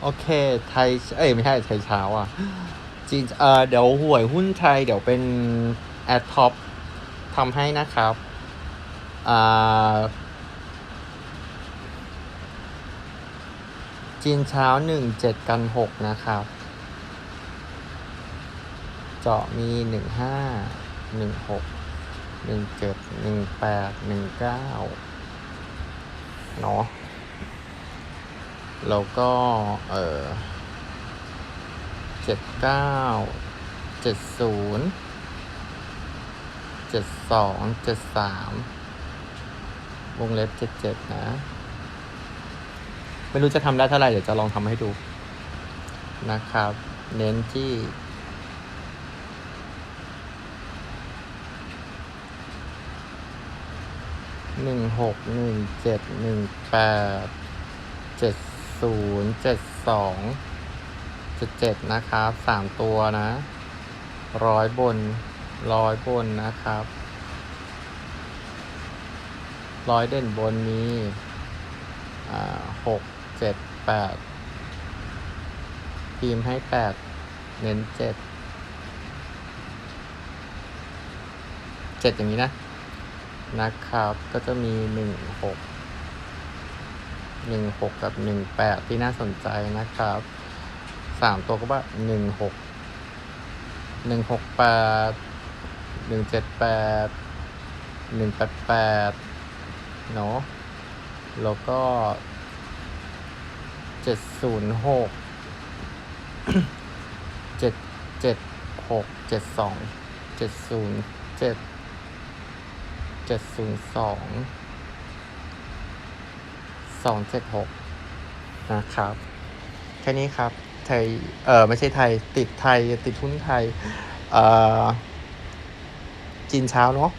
โอเค ไทย เอ้ย ไม่ใช่ ไทยเช้าอะจีนเออเดี๋ยวหวยหุ้นไทย เดี๋ยวเป็นแอดท็อปทำให้นะครับ อ่า จีนเช้าหนึ่งเจ็ดกันหกนะครับ เจาะมีหนึ่งห้าหนึ่งหกหนึ่งเจ็ดหนึ่งแปดหนึ่งเก้าเนาะ แล้วก็เออเจ็ดเก้าเจ็ดศูนย์เจ็ดสองเจ็ดสามวงเล็บเจ็ดเจ็ดนะ ไม่รู้จะทำได้เท่าไหร่ เดี๋ยวจะลองทำให้ดูนะครับ เน้นที่หนึ่งหกหนึ่งเจ็ดหนึ่งแปดเจ็ด ศูนย์เจ็ดสองเจ็ดเจ็ดนะครับสามตัวนะร้อยบนร้อยบนนะครับร้อยเด่นบนนี้หกเจ็ดแปดพิมพ์ให้แปดเน้นเจ็ดเจ็ดอย่างนี้นะนะครับ ก็จะมีหนึ่งหก หนึ่งหกกับหนึ่งแปดที่น่าสนใจนะครับสามตัวก็ว่าหนึ่งหกหนึ่งหกแปดหนึ่งเจ็ดแปดหนึ่งแปดแปดเนาะแล้วก็เจ็ดศูนย์หกเจ็ดเจ็ดหกเจ็ดสองเจ็ดศูนย์เจ็ดเจ็ดศูนย์สอง สองเจ็ดหกนะครับ แค่นี้ครับ ไทย เออไม่ใช่ไทย ติดไทย ติดทุนไทย เออจีนเช้าเนาะ